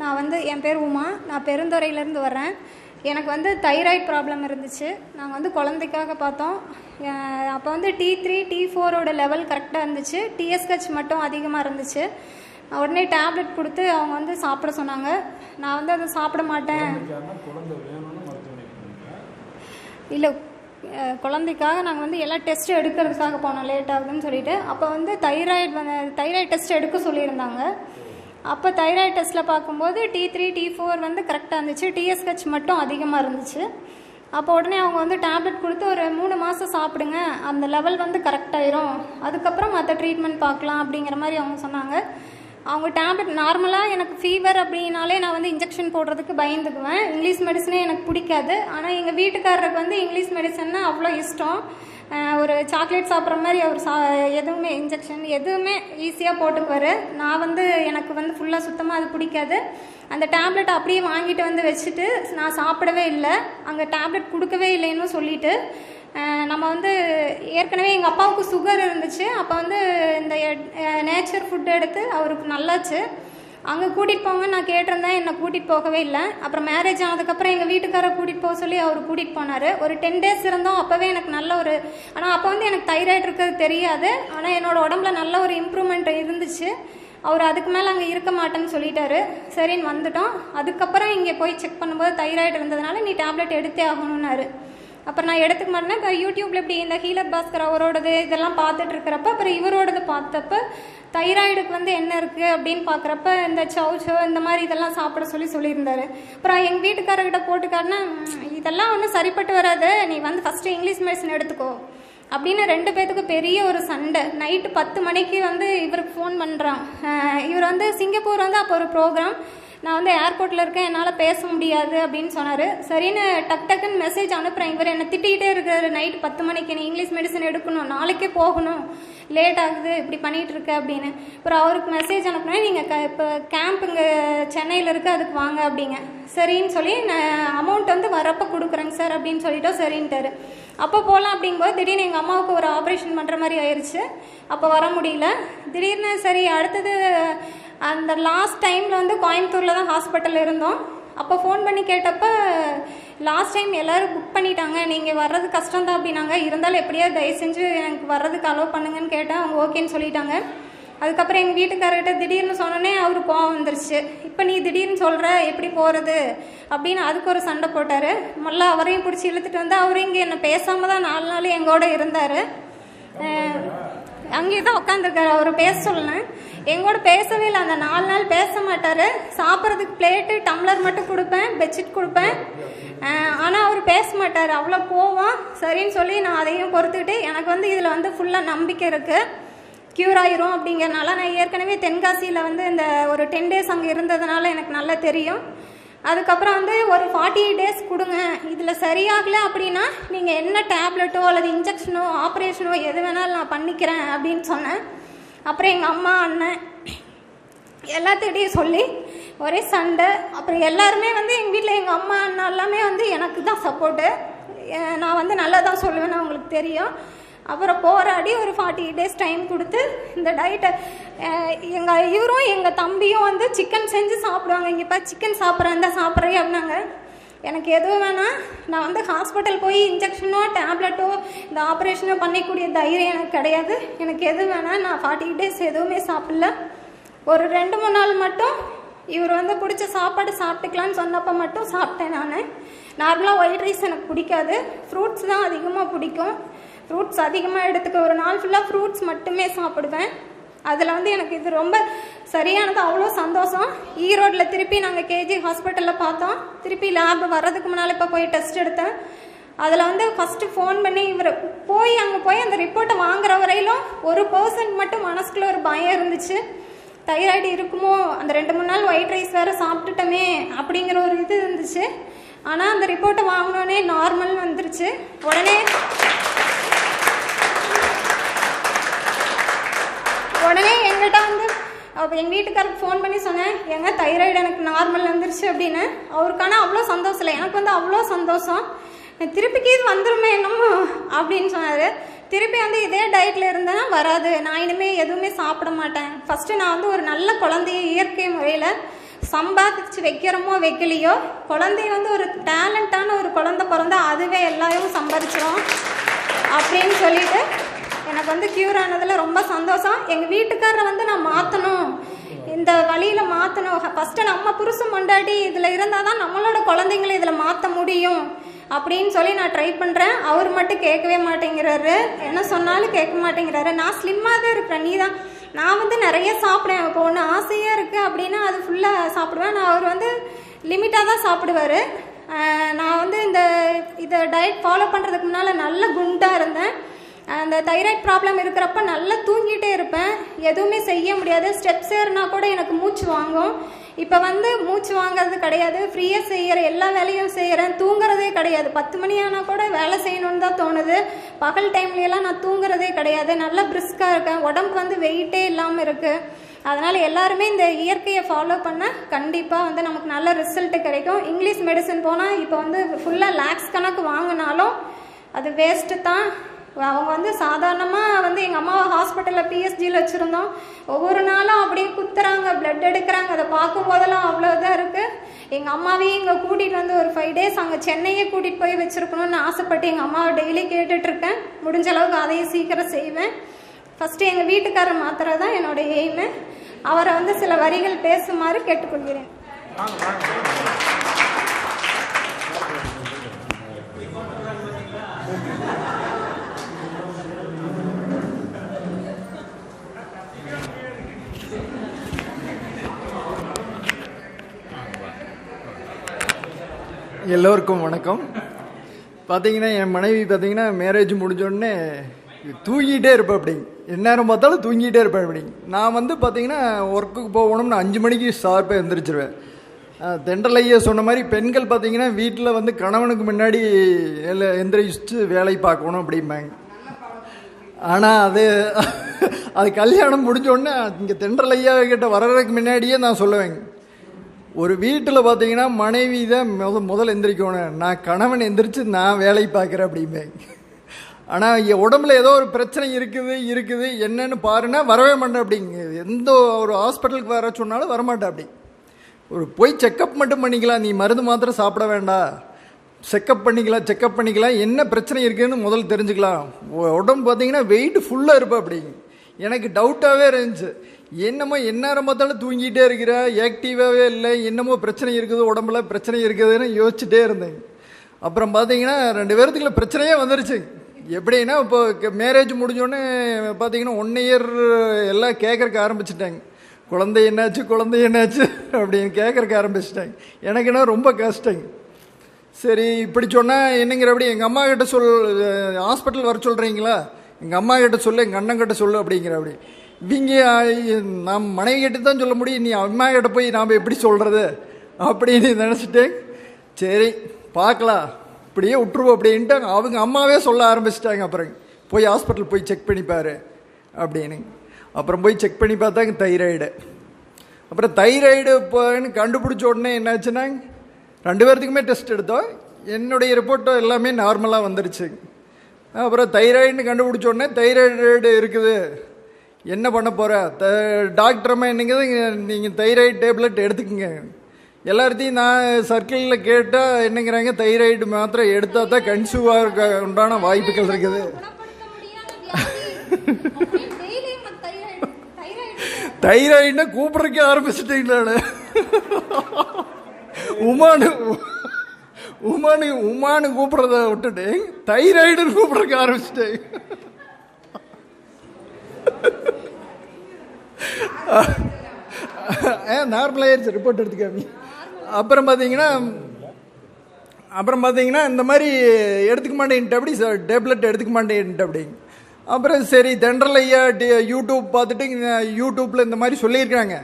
நான் வந்து என் பேர் உமா. நான் பெருந்துறையிலேருந்து வர்றேன். எனக்கு வந்து தைராய்டு ப்ராப்ளம் இருந்துச்சு. நாங்கள் வந்து குழந்தைக்காக பார்த்தோம். அப்போ வந்து டி த்ரீ டி ஃபோரோட லெவல் கரெக்டாக இருந்துச்சு. டிஎஸ்ஹெச் மட்டும் அதிகமாக இருந்துச்சு. உடனே டேப்லெட் கொடுத்து அவங்க வந்து சாப்பிட சொன்னாங்க. நான் வந்து அதை சாப்பிட மாட்டேன். இல்லை குழந்தைக்காக நாங்கள் வந்து எல்லா டெஸ்ட்டும் எடுக்கிறதுக்காக போனோம். லேட் ஆகுதுன்னு சொல்லிட்டு. அப்போ வந்து தைராய்டு வந்து தைராய்டு டெஸ்ட் எடுக்க சொல்லியிருந்தாங்க. அப்போ தைராய்டு டெஸ்ட்டில் பார்க்கும்போது டி த்ரீ டி ஃபோர் வந்து கரெக்டாக இருந்துச்சு. டிஎஸ்ஹெச் மட்டும் அதிகமாக இருந்துச்சு. அப்போ உடனே அவங்க வந்து டேப்லெட் கொடுத்து ஒரு மூணு மாதம் சாப்பிடுங்க. அந்த லெவல் வந்து கரெக்டாயிரும் அதுக்கப்புறம் மற்ற ட்ரீட்மெண்ட் பார்க்கலாம் அப்படிங்கிற மாதிரி அவங்க சொன்னாங்க. அவங்க டேப்லெட் நார்மலாக எனக்கு ஃபீவர் அப்படின்னாலே நான் வந்து இன்ஜெக்ஷன் போடுறதுக்கு பயந்துக்குவேன். இங்கிலீஷ் மெடிசனே எனக்கு பிடிக்காது. ஆனால் எங்கள் வீட்டுக்காரருக்கு வந்து இங்கிலீஷ் மெடிசன்னா அவ்வளோ இஷ்டம். ஒரு சாக்லேட் சாப்பிட்ற மாதிரி அவர் சா எதுவுமே இன்ஜெக்ஷன் எதுவுமே ஈஸியாக போட்டுக்குவார். நான் வந்து எனக்கு வந்து ஃபுல்லாக சுத்தமாக அது பிடிக்காது. அந்த டேப்லெட் அப்படியே வாங்கிட்டு வந்து வச்சுட்டு நான் சாப்பிடவே இல்லை. அங்கே டேப்லெட் கொடுக்கவே இல்லைன்னு சொல்லிட்டு நம்ம வந்து ஏற்கனவே எங்கள் அப்பாவுக்கு சுகர் இருந்துச்சு. அப்போ வந்து இந்த நேச்சர் ஃபுட் எடுத்து அவருக்கு நல்லாச்சு. அங்கே கூட்டிகிட்டு போங்க நான் கேட்டிருந்தேன் என்னை கூட்டிகிட்டு போகவே இல்லை. அப்புறம் மேரேஜ் ஆனதுக்கப்புறம் எங்கள் வீட்டுக்காரரை கூட்டிகிட்டு போக சொல்லி அவர் கூட்டிகிட்டு போனார். ஒரு டென் டேஸ் இருந்தோம் அப்போவே எனக்கு நல்ல ஒரு ஆனால் அப்போ வந்து எனக்கு தைராய்டு இருக்கிறது தெரியாது. ஆனால் என்னோட உடம்புல நல்ல ஒரு இம்ப்ரூவ்மெண்ட் இருந்துச்சு. அவர் அதுக்கு மேலே அங்கே இருக்க மாட்டேன்னு சொல்லிட்டாரு. சரின்னு வந்துட்டோம். அதுக்கப்புறம் இங்கே போய் செக் பண்ணும்போது தைராய்டு இருந்ததுனால நீ டேப்லெட் எடுத்தே ஆகணும்னாரு. அப்புறம் நான் எடுத்துக்க மாட்டேன் இப்போ யூடியூப்ல இப்படி இந்த ஹீலர் பாஸ்கர் அவரோடது இதெல்லாம் பார்த்துட்டு இருக்கிறப்ப அப்புறம் இவரோடது பார்த்தப்ப தைராய்டுக்கு வந்து என்ன இருக்குது அப்படின்னு பார்க்குறப்ப இந்த சவுச்சோ இந்த மாதிரி இதெல்லாம் சாப்பிட சொல்லி சொல்லியிருந்தாரு. அப்புறம் எங்கள் வீட்டுக்காரர்கிட்ட போட்டுக்காருன்னா இதெல்லாம் ஒன்றும் சரிப்பட்டு வராது. நீ வந்து ஃபஸ்ட்டு இங்கிலீஷ் மெடிசன் எடுத்துக்கோ. அப்படின்னு ரெண்டு பேத்துக்கு பெரிய ஒரு சண்டை. நைட்டு பத்து மணிக்கு வந்து இவருக்கு ஃபோன் பண்ணுறான் இவர் வந்து சிங்கப்பூர் வந்து அப்போ ஒரு ப்ரோக்ராம் நான் வந்து ஏர்போர்ட்டில் இருக்கேன் என்னால் பேச முடியாது அப்படின்னு சொன்னார். சரின்னு டக் டக்குன்னு மெசேஜ் அனுப்புகிறேன் இவர் என்னை திட்டிகிட்டே இருக்கிற நைட் பத்து மணிக்கு நீ இங்கிலீஷ் மெடிசன் எடுக்கணும். நாளைக்கே போகணும். லேட் ஆகுது. இப்படி பண்ணிகிட்டு இருக்க அப்படின்னு. அப்புறம் அவருக்கு மெசேஜ் அனுப்புனேன். நீங்கள் க இப்போ கேம்ப் இங்கே சென்னையில் இருக்குது அதுக்கு வாங்க அப்படிங்க சரின்னு சொல்லி நான் அமௌண்ட் வந்து வரப்போ கொடுக்குறேங்க சார் அப்படின்னு சொல்லிட்டோம். சரின்ட்டாரு. அப்போ போகலாம் அப்படிங்கும்போது திடீர்னு எங்கள் அம்மாவுக்கு ஒரு ஆப்ரேஷன் பண்ணுற மாதிரி ஆயிடுச்சு அப்போ வர முடியல. திடீர்னு சரி அடுத்தது அந்த லாஸ்ட் டைமில் வந்து கோயம்புத்தூரில் தான் ஹாஸ்பிட்டல் இருந்தோம். அப்போ ஃபோன் பண்ணி கேட்டப்ப லாஸ்ட் டைம் எல்லோரும் புக் பண்ணிட்டாங்க. நீங்கள் வர்றது கஷ்டம் தான் அப்படின்னாங்க. இருந்தாலும் எப்படியாவது தயவு செஞ்சு எனக்கு வர்றதுக்கு அலோவ் பண்ணுங்கன்னு கேட்டேன். அவங்க ஓகேன்னு சொல்லிட்டாங்க. அதுக்கப்புறம் எங்கள் வீட்டுக்காரர்கிட்ட திடீர்னு சொன்னோன்னே அவர் கோவம் வந்துருச்சு. இப்போ நீ திடீர்னு சொல்கிற எப்படி போகிறது அப்படின்னு அதுக்கு ஒரு சண்டை போட்டார். மல்ல அவரையும் பிடிச்சி இழுத்துட்டு வந்து அவரும் இங்கே என்னை பேசாமல் தான் நாலு நாள் எங்கூட இருந்தார். அங்கேயே தான் உட்காந்துருக்காரு அவர் பேச சொன்னேன் எங்கூட பேசவே இல்லை. அந்த நாலு நாள் பேச மாட்டார். சாப்பிட்றதுக்கு பிளேட்டு டம்ளர் மட்டும் கொடுப்பேன் பெட்ஷீட் கொடுப்பேன். ஆனால் அவர் பேச மாட்டார். அவ்வளோ கோவம். சரின்னு சொல்லி நான் அதையும் பொறுத்துக்கிட்டு எனக்கு வந்து இதில் வந்து ஃபுல்லாக நம்பிக்கை இருக்குது க்யூர் ஆயிரும் அப்படிங்கிறனால நான் ஏற்கனவே தென்காசியில் வந்து இந்த ஒரு டென் டேஸ் அங்கே இருந்ததுனால எனக்கு நல்லா தெரியும். அதுக்கப்புறம் வந்து ஒரு ஃபார்ட்டி எயிட் டேஸ் கொடுங்க. இதில் சரியாகலை அப்படின்னா நீங்கள் என்ன டேப்லெட்டோ அல்லது இன்ஜெக்ஷனோ ஆப்ரேஷனோ எது வேணாலும் நான் பண்ணிக்கிறேன் அப்படின்னு சொன்னேன். அப்புறம் எங்கள் அம்மா அண்ணன் எல்லாத்துக்கிட்டையும் சொல்லி ஒரே சண்டை. அப்புறம் எல்லாருமே வந்து எங்கள் வீட்டில் எங்கள் அம்மா அண்ணா எல்லாமே வந்து எனக்கு தான் சப்போர்ட்டு நான் வந்து நல்லா தான் சொல்லுவேன்னு அவங்களுக்கு தெரியும். அப்புறம் போராடி ஒரு ஃபார்ட்டி டேஸ் டைம் கொடுத்து இந்த டயட்டை எங்கள் இவரும் எங்கள் தம்பியும் வந்து சிக்கன் செஞ்சு சாப்பிடுவாங்க. இங்கேப்பா சிக்கன் சாப்பிட்றேன் தான் சாப்பிட்றேன் அப்படின்னாங்க. எனக்கு எதுவும் வேணாம். நான் வந்து ஹாஸ்பிட்டல் போய் இன்ஜெக்ஷனோ டேப்லெட்டோ இந்த ஆப்ரேஷனோ பண்ணிக்கூடிய தைரியம் எனக்கு கிடையாது. எனக்கு எது வேணாம். நான் ஃபார்ட்டி டேஸ் எதுவுமே சாப்பிடல. ஒரு ரெண்டு மூணு நாள் மட்டும் இவர் வந்து பிடிச்ச சாப்பாடு சாப்பிட்டுக்கலான்னு சொன்னப்போ மட்டும் சாப்பிட்டேன் நான். நார்மலாக ஒயிட் ரைஸ் எனக்கு பிடிக்காது. ஃப்ரூட்ஸ் தான் அதிகமாக பிடிக்கும். ஃப்ரூட்ஸ் அதிகமாக எடுத்துக்க ஒரு நாள் ஃபுல்லாக ஃப்ரூட்ஸ் மட்டுமே சாப்பிடுவேன். அதில் வந்து எனக்கு இது ரொம்ப சரியானது. அவ்வளோ சந்தோஷம். ஈரோட்டில் திருப்பி நாங்கள் கேஜி ஹாஸ்பிட்டலில் பார்த்தோம். திருப்பி லேப் வர்றதுக்கு முன்னால் இப்போ போய் டெஸ்ட் எடுத்தேன். அதில் வந்து ஃபஸ்ட்டு ஃபோன் பண்ணி இவர் போய் அங்கே போய் அந்த ரிப்போர்ட்டை வாங்குற வரையிலும் ஒரு பர்சன்ட் மட்டும் மனசுக்குள்ள ஒரு பயம் இருந்துச்சு. தைராய்டு இருக்குமோ? அந்த ரெண்டு மூணு நாள் ஒயிட் ரைஸ் வேறு சாப்பிட்டுட்டோமே அப்படிங்கிற ஒரு இது இருந்துச்சு. ஆனால் அந்த ரிப்போர்ட்டை வாங்கினோடனே நார்மல் வந்துருச்சு. உடனே உடனே எங்கிட்ட வந்து அப்போ எங்கள் வீட்டுக்காரருக்கு ஃபோன் பண்ணி சொன்னேன் எங்க தைராய்டு எனக்கு நார்மல் வந்துருச்சு அப்படின்னு. அவருக்கான அவ்வளோ சந்தோஷம் இல்லை. எனக்கு வந்து அவ்வளோ சந்தோஷம். திருப்பிக்கு இது வந்துருமே என்னமோ? அப்படின்னு சொன்னார். திருப்பி வந்து இதே டயட்டில் இருந்தேன்னா வராது. நான் இனிமேல் எதுவுமே சாப்பிட மாட்டேன். ஃபஸ்ட்டு நான் வந்து ஒரு நல்ல குழந்தைய இயற்கை முறையில் சம்பாதிச்சு வைக்கிறோமோ வைக்கலையோ குழந்தைய வந்து ஒரு டேலண்டான ஒரு குழந்தை பிறந்தா அதுவே எல்லாரும் சம்பாதிச்சிரும் அப்படின்னு சொல்லிட்டு எனக்கு வந்து க்யூர் ஆனதில் ரொம்ப சந்தோஷம். எங்கள் வீட்டுக்காரரை வந்து நான் மாற்றணும் இந்த வழியில் மாற்றணும் ஃபஸ்ட்டு நம்ம புருஷன் மண்டாடி இதில் இருந்தால் தான் நம்மளோட குழந்தைங்களை இதில் மாற்ற முடியும். அப்படின்னு சொல்லி நான் ட்ரை பண்ணுறேன் அவர் மட்டும் கேட்கவே மாட்டேங்கிறாரு. என்ன சொன்னாலும் கேட்க மாட்டேங்கிறாரு. நான் ஸ்லிம்மாக தான் இருக்கிறேன். நீ தான் நான் வந்து நிறைய சாப்பிடுவேன். இப்போ ஒன்று ஆசையாக இருக்குது அப்படின்னா அது ஃபுல்லாக சாப்பிடுவேன். நான் அவர் வந்து லிமிட்டாக தான் சாப்பிடுவார். நான் வந்து இந்த இதை டயட் ஃபாலோ பண்ணுறதுக்கு முன்னால் நல்ல குண்டாக இருந்தேன். அந்த தைராய்ட் ப்ராப்ளம் இருக்கிறப்ப நல்லா தூங்கிட்டே இருப்பேன். எதுவுமே செய்ய முடியாது. ஸ்டெப்ஸ் ஏறினா கூட எனக்கு மூச்சு வாங்கும். இப்போ வந்து மூச்சு வாங்குறது கிடையாது. ஃப்ரீயாக செய்கிற எல்லா வேலையும் செய்கிறேன் தூங்குறதே கிடையாது. பத்து மணி ஆனால் கூட வேலை செய்யணும்னு தான் தோணுது. பகல் டைம்லலாம் நான் தூங்குறதே கிடையாது. நல்லா பிரிஸ்காக இருக்கேன். உடம்பு வந்து வெயிட்டே இல்லாமல் இருக்குது அதனால் எல்லாருமே இந்த இயற்கையை ஃபாலோ பண்ண கண்டிப்பாக வந்து நமக்கு நல்ல ரிசல்ட் கிடைக்கும். இங்கிலீஷ் மெடிசன் போனால் இப்போ வந்து ஃபுல்லாக லேக்ஸ் கணக்கு வாங்கினாலும் அது வேஸ்ட்டு தான். அவங்க வந்து சாதாரணமாக வந்து எங்கள் அம்மாவை ஹாஸ்பிட்டலில் பிஎஸ்ஜியில் வச்சுருந்தோம். ஒவ்வொரு நாளும் அப்படியே குத்துறாங்க பிளட் எடுக்கிறாங்க. அதை பார்க்கும்போதெல்லாம் அவ்வளோதான் இருக்குது எங்கள் அம்மாவையும் இங்கே கூட்டிகிட்டு வந்து ஒரு ஃபைவ் டேஸ் அங்கே சென்னையே கூட்டிகிட்டு போய் வச்சுருக்கணும்னு ஆசைப்பட்டு எங்கள் அம்மாவை டெய்லி கேட்டுட்ருக்கேன். முடிஞ்ச அளவுக்கு அதையும் சீக்கிரம் செய்வேன். ஃபஸ்ட்டு எங்கள் வீட்டுக்காரர் மாத்திரம் தான் என்னோட எய்மு அவரை வந்து சில வரிகள் பேசுமாறு கேட்டுக்கொள்கிறேன். எல்லோருக்கும் வணக்கம். பார்த்தீங்கன்னா என் மனைவி பார்த்தீங்கன்னா மேரேஜ் முடிஞ்சோடனே தூங்கிட்டே இருப்பேன் அப்படிங்க எந்நேரம் பார்த்தாலும் தூங்கிட்டே இருப்பேன் அப்படிங்க நான் வந்து பார்த்தீங்கன்னா ஒர்க்குக்கு போகணும்னு அஞ்சு மணிக்கு ஷார்ப்பாக எந்திரிச்சிருவேன். அஹ், சொன்ன மாதிரி பெண்கள் பார்த்தீங்கன்னா வீட்டில் வந்து கணவனுக்கு முன்னாடி எல்லாம் எந்திரிச்சு வேலை பார்க்கணும் அப்படிம்பாங்க. ஆனால் அது அது கல்யாணம் முடிஞ்சோடனே இங்கே தென்றல் கிட்ட வர்றதுக்கு முன்னாடியே நான் சொல்லுவேங்க. ஒரு வீட்டில் பார்த்தீங்கன்னா மனைவி தான் முத முதல் எந்திரிக்கணும் நான் கணவன் எந்திரிச்சு நான் வேலை பார்க்குறேன் அப்படிம்பேன். ஆனால் என் உடம்புல ஏதோ ஒரு பிரச்சனை இருக்குது இருக்குது. என்னன்னு பாருன்னா வரவே மாட்டேன் அப்படிங்க எந்த ஒரு ஹாஸ்பிட்டலுக்கு வர சொன்னாலும் வரமாட்டேன் அப்படி. ஒரு போய் செக்கப் மட்டும் பண்ணிக்கலாம். நீ மருந்து மாத்திரம் சாப்பிட வேண்டாம் செக்கப் பண்ணிக்கலாம் செக்கப் பண்ணிக்கலாம். என்ன பிரச்சனை இருக்குதுன்னு முதல்ல தெரிஞ்சுக்கலாம். உடம்பு பார்த்தீங்கன்னா வெயிட் ஃபுல்லாக இருப்பேன் அப்படிங்க எனக்கு டவுட்டாகவே இருந்துச்சு. என்னமோ எந்நேரம் பார்த்தாலும் தூங்கிட்டே இருக்கிற ஆக்டிவாகவே இல்லை என்னமோ பிரச்சனை இருக்குது உடம்புல பிரச்சனை இருக்குதுன்னு யோசிச்சுட்டே இருந்தேன். அப்புறம் பார்த்தீங்கன்னா ரெண்டு பேர்த்துக்குள்ள பிரச்சனையே வந்துருச்சு. எப்படின்னா இப்போ மேரேஜ் முடிஞ்சோடனே பார்த்தீங்கன்னா ஒன் இயர் எல்லாம் கேட்கறக்கு ஆரம்பிச்சிட்டாங்க குழந்தை என்னாச்சு குழந்தை என்னாச்சு அப்படின்னு கேட்கறக்கு ஆரம்பிச்சிட்டாங்க எனக்குன்னா ரொம்ப கஷ்டங்க சரி இப்படி சொன்னால் என்னங்கிறபடி எங்கள் அம்மா கிட்ட சொல் ஹாஸ்பிட்டல் வர சொல்கிறீங்களா எங்கள் அம்மா கிட்ட சொல்லு எங்கள் அண்ணன் கிட்ட சொல்லு அப்படிங்கிற அப்படி இவங்க நம் நாம் மனைவி கிட்ட தான் சொல்ல முடியும். நீ அம்மா கிட்ட போய் நாம் எப்படி சொல்கிறது அப்படின்னு நினச்சிட்டேன். சரி பார்க்கலாம். இப்படியே விட்டுருவோம் அப்படின்ட்டு அவங்க அம்மாவே சொல்ல ஆரம்பிச்சிட்டாங்க. அப்புறம் போய் ஹாஸ்பிட்டல் போய் செக் பண்ணிப்பார் அப்படின்னு. அப்புறம் போய் செக் பண்ணி பார்த்தாங்க தைராய்டு அப்புறம் தைராய்டு இப்போன்னு கண்டுபிடிச்ச உடனே என்னாச்சுன்னா ரெண்டு பேர்த்துக்குமே டெஸ்ட் எடுத்தோம். என்னுடைய ரிப்போர்ட்டோ எல்லாமே நார்மலாக வந்துருச்சு. அப்புறம் தைராய்டுன்னு கண்டுபிடிச்ச உடனே தைராய்டு இருக்குது. என்ன பண்ண போகிற த டாக்டரம்மா என்னங்கிறது நீங்கள் தைராய்டு டேப்லெட் எடுத்துக்கங்க. எல்லார்த்தையும் நான் சர்க்கிளில் கேட்டால் என்னங்கிறாங்க தைராய்டு மாத்திரம் எடுத்தால் தான் கன்சியூவாக இருக்க உண்டான வாய்ப்புகள் இருக்குது. தைராய்டு தைராய்டுனா உமானு உமானு உமானு கூப்பிட்றத விட்டுட்டு தைராய்டுன்னு கூப்பிட்றதுக்கு ஆரம்பிச்சிட்டேன். நார்மல் ஆயிடுச்சு ரிப்போர்ட் எடுத்துக்காமி. அப்புறம் பார்த்தீங்கன்னா அப்புறம் பார்த்தீங்கன்னா இந்த மாதிரி எடுத்துக்க மாட்டேன்ட்டு அப்படி டேப்லெட் எடுத்துக்க மாட்டேன்ட்டு அப்படி அப்புறம் சரி தென்றல் ஐயா யூடியூப் பார்த்துட்டு யூடியூப்பில் இந்த மாதிரி சொல்லியிருக்காங்க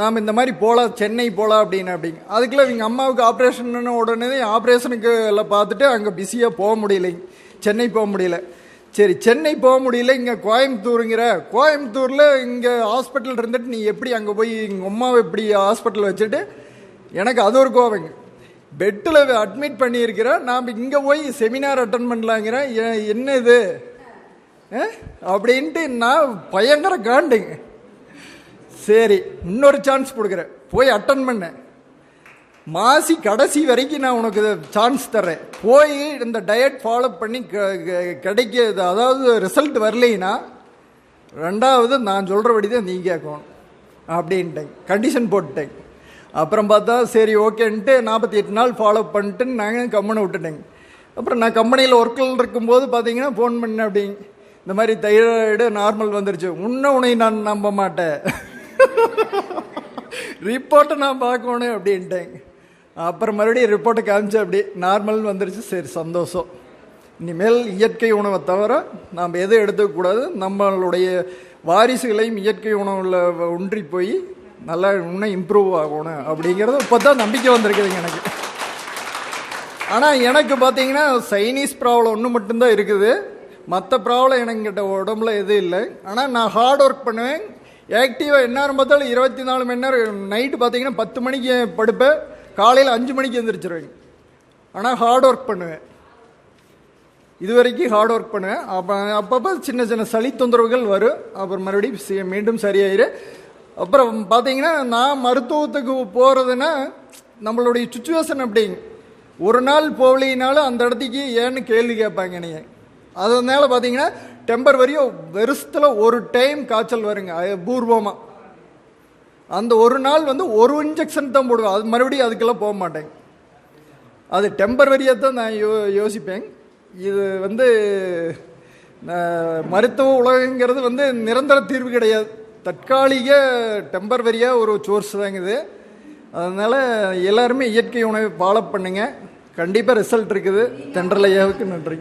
நாம் இந்த மாதிரி போகலாம் சென்னை போகலாம் அப்படின்னு அப்படிங்க அதுக்குள்ள இவங்க அம்மாவுக்கு ஆப்ரேஷன் உடனே ஆப்ரேஷனுக்கு எல்லாம் பார்த்துட்டு அங்கே பிஸியாக போக முடியலைங்க சென்னை போக முடியல. சரி சென்னை போக முடியல இங்கே கோயம்புத்தூருங்கிற. கோயம்புத்தூரில் இங்கே ஹாஸ்பிட்டல் இருந்துட்டு நீ எப்படி அங்கே போய் எங்கள் அம்மாவை இப்படி ஹாஸ்பிட்டல் வச்சுட்டு எனக்கு அது ஒரு கோவைங்க. பெட்டில் அட்மிட் பண்ணியிருக்கிறேன் நாம் இங்கே போய் செமினார் அட்டன் பண்ணலாங்கிறேன் என்ன இது? அப்படின்ட்டு நான் பயங்கர காண்டுங்க. சரி இன்னொரு சான்ஸ் கொடுக்குறேன். போய் அட்டன் பண்ணேன். மாசி கடைசி வரைக்கும் நான் உனக்கு சான்ஸ் தர்றேன். போய் இந்த டயட் ஃபாலோ பண்ணி க- கிடைக்க அதாவது ரிசல்ட் வரலைன்னா ரெண்டாவது நான் சொல்கிறபடி தான் நீ கேட்கணும். அப்படின்ட்டேன். கண்டிஷன் போட்டுட்டேன். அப்புறம் பார்த்தா சரி ஓகேன்ட்டு நாற்பத்தி எட்டு நாள் ஃபாலோ பண்ணிட்டு நாங்கள் கம்மனை விட்டுட்டேங்க அப்புறம் நான் கம்பெனியில் ஒர்க்கில் இருக்கும்போது பார்த்தீங்கன்னா ஃபோன் பண்ணேன் அப்படிங்க இந்த மாதிரி தைராய்டு நார்மல் வந்துருச்சு. உன்ன உன்னை நான் நம்ப மாட்டேன். ரிப்போர்ட்டை நான் பார்க்கணும் அப்படின்ட்டேங்க அப்புறம் மறுபடியும் ரிப்போர்ட்டை காமிச்சு அப்படி நார்மல் வந்துருச்சு. சரி சந்தோஷம். இனிமேல் இயற்கை உணவை தவிர நாம் எதுவும் எடுத்துக்கக்கூடாது நம்மளுடைய வாரிசுகளையும் இயற்கை உணவில் ஒன்றி போய் நல்லா இன்னும் இம்ப்ரூவ் ஆகணும் அப்படிங்கிறது இப்போ தான் நம்பிக்கை வந்திருக்குதுங்க எனக்கு. ஆனால் எனக்கு பார்த்தீங்கன்னா சைனீஸ் ப்ராப்ளம் ஒன்று மட்டும்தான் இருக்குது. மற்ற ப்ராப்ளம் எனக்கிட்ட உடம்புல எதுவும் இல்லை. ஆனால் நான் ஹார்ட் ஒர்க் பண்ணுவேன். ஆக்டிவாக எந்நேரம் பார்த்தாலும் இருபத்தி நாலு மணி நேரம் நைட்டு பார்த்தீங்கன்னா பத்து மணிக்கு படுப்பேன். காலையில் அஞ்சு மணிக்கு எழுந்திரிச்சிருவேங்க ஆனால் ஹார்ட் ஒர்க் பண்ணுவேன். இது வரைக்கும் ஹார்ட் ஒர்க் பண்ணுவேன். அப்போ அப்பப்போ சின்ன சின்ன சளி தொந்தரவுகள் வரும். அப்புறம் மறுபடியும் மீண்டும் சரியாயிரு அப்புறம் பார்த்தீங்கன்னா நான் மருத்துவத்துக்கு போகிறதுன்னா நம்மளுடைய சுச்சுவேஷன் அப்படிங்க ஒரு நாள் போகலினாலும் அந்த இடத்துக்கு ஏன்னு கேள்வி கேட்பாங்க நீங்கள் அதனால பார்த்தீங்கன்னா டெம்பர் வரையும் வருஷத்தில் ஒரு டைம் காய்ச்சல் வருங்க. பூர்வமாக அந்த ஒரு நாள் வந்து ஒரு இன்ஜெக்ஷன் தான் போடுவேன். அது மறுபடியும் அதுக்கெல்லாம் போக மாட்டேங்க அது டெம்பரரியாக தான் நான் யோ யோசிப்பேன். இது வந்து மருத்துவ உலகங்கிறது வந்து நிரந்தர தீர்வு கிடையாது. தற்காலிக டெம்பரரியாக ஒரு சோர்ஸ் தாங்க இது. அதனால் எல்லாருமே இயற்கை உணவை ஃபாலோ பண்ணுங்க. கண்டிப்பாக ரிசல்ட் இருக்குது. தென்றலையாவுக்கு நன்றி.